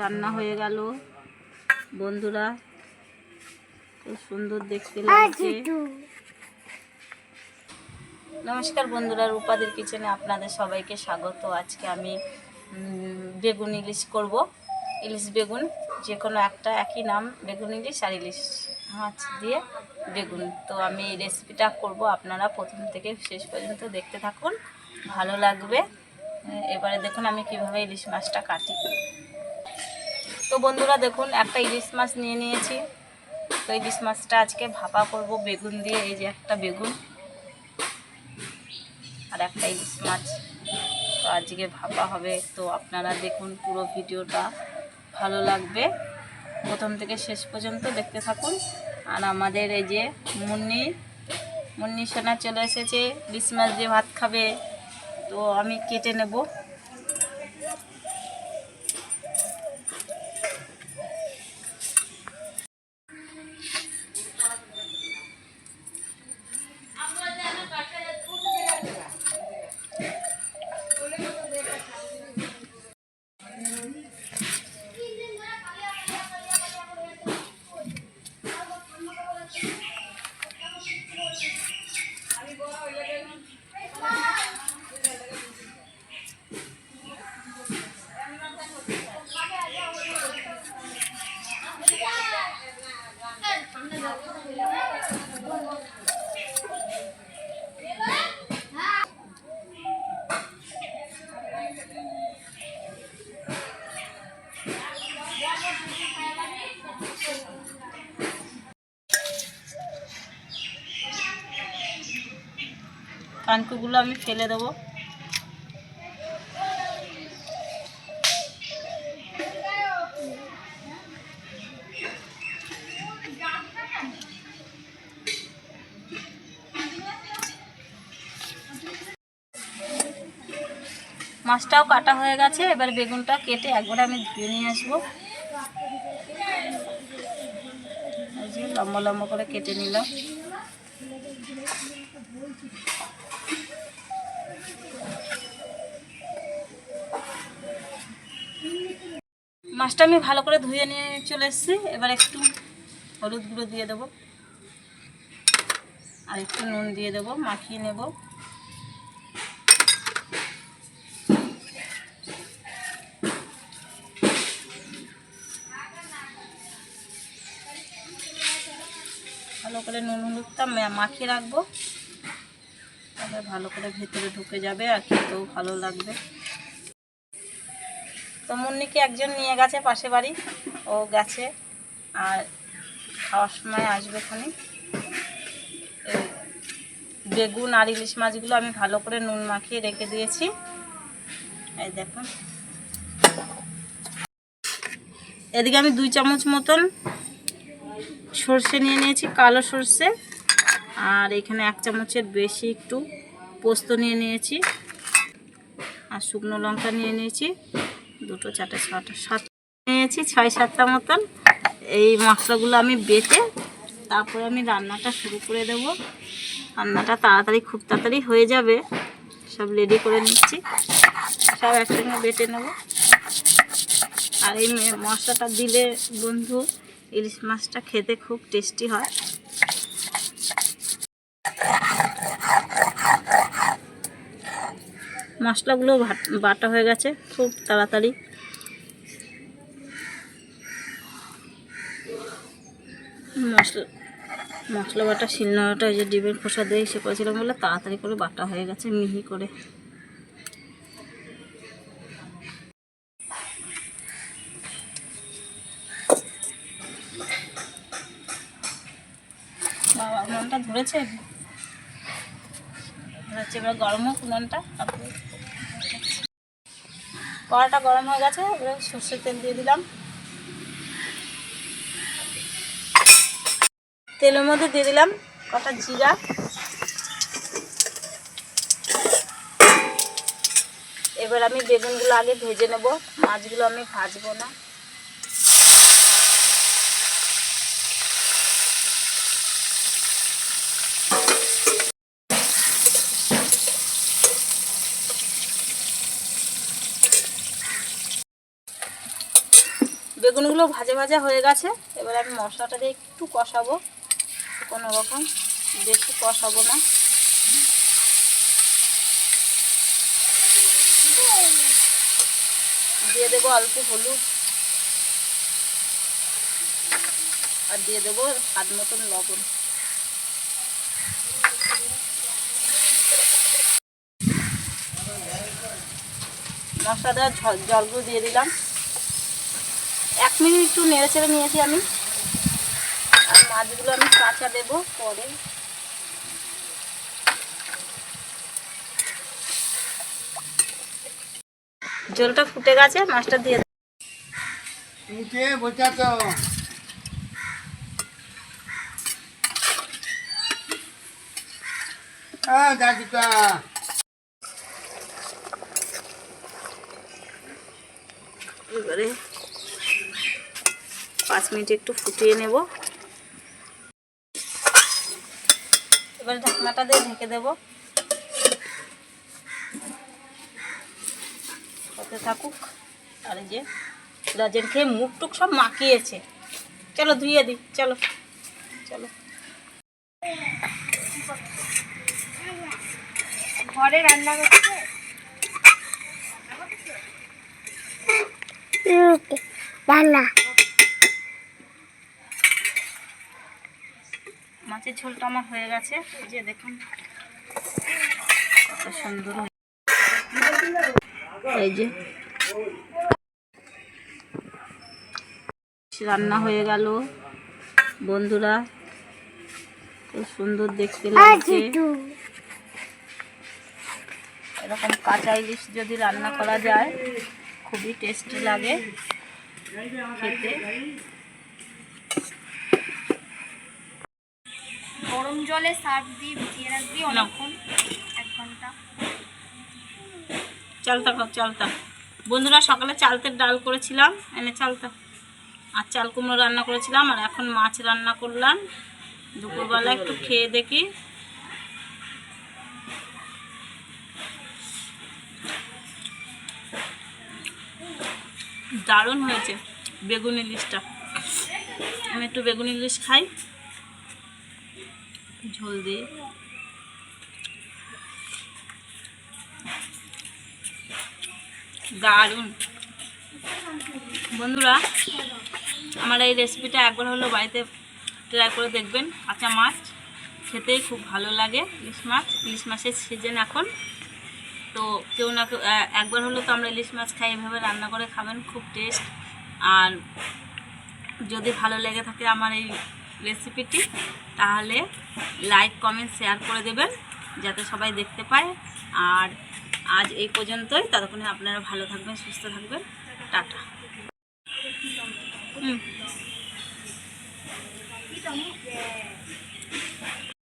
রান্না হয়ে গেল। বন্ধুরা খুব সুন্দর দেখতে লাগছে। নমস্কার বন্ধুরা রূপাদের কিচেনে আপনাদের সবাইকে স্বাগত। আজকে আমি বেগুন ইলিশ করব। ইলিশ বেগুন যে কোনো একটা একই নাম বেগুন ইলিশ আর ইলিশ মাছ দিয়ে বেগুন। তো আমি এই রেসিপিটা করব। আপনারা প্রথম থেকে শেষ পর্যন্ত দেখতে থাকুন। ভালো লাগবে। এবারে দেখুন আমি কীভাবে ইলিশ মাছটা কাটি। তো বন্ধুরা দেখুন, একটা ইলিশ মাছ নিয়ে নিয়েছি। তো ইলিশ মাছটা আজকে ভাপা করব বেগুন দিয়ে, এই যে একটা বেগুন আর একটা ইলিশ মাছ। তো আজকে ভাপা হবে, তো আপনারা দেখুন পুরো ভিডিওটা ভালো লাগবে। প্রথম থেকে শেষ পর্যন্ত দেখতে থাকুন। আর আমাদের এই যে মুন্নি মুন্নি সোনা চলে এসেছে, ইলিশ মাছ দিয়ে ভাত খাবে। তো আমি কেটে নেব। কানকুগুলো আমি ফেলে দেবো। মাছটাও কাটা হয়ে গেছে, এবার বেগুনটা কেটে একবার আমি ধুয়ে নিয়ে আসব। এই যে লম্বা লম্বা করে কেটে নিলাম। মাছটা আমি ভালো করে ধুয়ে নিয়ে চলে এসেছি, এবার একটু হলুদ গুঁড়ো দিয়ে দেবো। আর একটু নুন দিয়ে দেবো, মাখিয়ে নেব। করে নুন হলুদটা মাখিয়ে রাখব। তাহলে ভালো করে ভেতরে ঢুকে যাবে আর খেতেও ভালো লাগবে। তো মুন্নিকে একজন নিয়ে গেছে পাশে বাড়ি। ও গেছে আর খাওয়ার সময় আসবে খানি বেগুন আর ইলিশ মাছগুলো আমি ভালো করে নুন মাখিয়ে রেখে দিয়েছি। এই দেখুন। এদিকে আমি দুই চামচ মতন সর্ষে নিয়ে নিয়েছি, কালো সর্ষে। আর এখানে এক চামচের বেশি একটু পোস্ত নিয়ে নিয়েছি আর শুকনো লঙ্কা নিয়ে নিয়েছি। দুটো চারটে ছটা সাত নিয়েছি, ছয় সাতটা মতন। এই মশলাগুলো আমি বেটে তারপরে আমি রান্নাটা শুরু করে দেব। রান্নাটা তাড়াতাড়ি, খুব তাড়াতাড়ি হয়ে যাবে। সব রেডি করে নিচ্ছি। সব একসঙ্গে বেটে নেব। আর এই মশলাটা দিলে বন্ধু ইলিশ মাছটা খেতে খুব টেস্টি হয়। মশলাগুলো বাটা হয়ে গেছে খুব তাড়াতাড়ি। মশলা মশলা বাটা, শিলনোড়াটা ওই যে ডিমের খোসা দিয়ে সে করেছিলাম বলে তাড়াতাড়ি করে বাটা হয়ে গেছে মিহি করে। উনুনটা ধরেছে? ধরেছে, এবার গরম তারপরে কড়াটা গরম হয়ে গেছে, এবার সর্ষের তেল দিয়ে দিলাম। তেলের মধ্যে দিয়ে দিলাম কটা জিরা। এবার আমি বেগুনগুলো আগে ভেজে নেব, মাছগুলো আমি ভাজবো না। বেগুনগুলো ভাজা ভাজা হয়ে গেছে। এবার আমি মশলাটা দিয়ে একটু কষাবো। কোনো রকম বেশি কষাবো না। দিয়ে দেবো অল্প হলুদ। আর দিয়ে দেবো স্বাদ মতন লবণ। মশলা জলগুলো দিয়ে দিলাম। এক মিনিট একটু নেড়ে চেড়ে নিয়েছি আমি। আর মাছগুলো আমি কাঁচা দেবো পরে। জলটা ফুটে গেছে মাছটা দিয়ে হ্যাঁ এবারে পাঁচ মিনিট একটু ফুটিয়ে নেব। এবার ঢাকনাটা দিয়ে ঢেকে দেব। হতে থাকুক। আর যে রাজের খেয়ে মুখ টুক সব মাখিয়েছে। চলো ধুয়ে দিই, চলো চলো। ঘরে রান্না করছে? রান্না। মাছের ঝোলটা আমার হয়ে গেছে। যে দেখুন, কত সুন্দর। এই যে। রান্না হয়ে গেল। বন্ধুরা, খুব সুন্দর দেখতে লাগছে। এরকম কাঁচা ইলিশ যদি রান্না করা যায়, খুবই টেস্টি লাগে খেতে। গরম জলে সার্ফ দিয়ে ভিজিয়ে রাখবি অনেকক্ষণ এক ঘণ্টা। চালতা খাও চালতা বন্ধুরা সকালে চালতের ডাল করেছিলাম এনে চালতা আর চাল কুমড়ো রান্না করেছিলাম আর এখন মাছ রান্না করলাম। দুপুরবেলা একটু খেয়ে দেখি। দারুণ হয়েছে বেগুন ইলিশটা। আমি একটু বেগুন ইলিশ খাই। ঝোল দিয়ে দারুণ। বন্ধুরা, আমার এই রেসিপিটা একবার হলো বাড়িতে ট্রাই করে দেখবেন, কাঁচা মাছ। খেতেই খুব ভালো লাগে ইলিশ মাছ। ইলিশ মাছের সিজন এখন। তো কেউ না কেউ একবার হলো তো আমরা ইলিশ মাছ খাই, এভাবে রান্না করে খাবেন, খুব টেস্ট আর যদি ভালো লেগে থাকে আমার এই রেসিপিটি, তাহলে লাইক কমেন্ট শেয়ার করে দেবেন, যাতে সবাই দেখতে পায়। আর আজ এই পর্যন্তই। ততক্ষণে আপনারা ভালো থাকবেন, সুস্থ থাকবেন। Ta ta. হুম।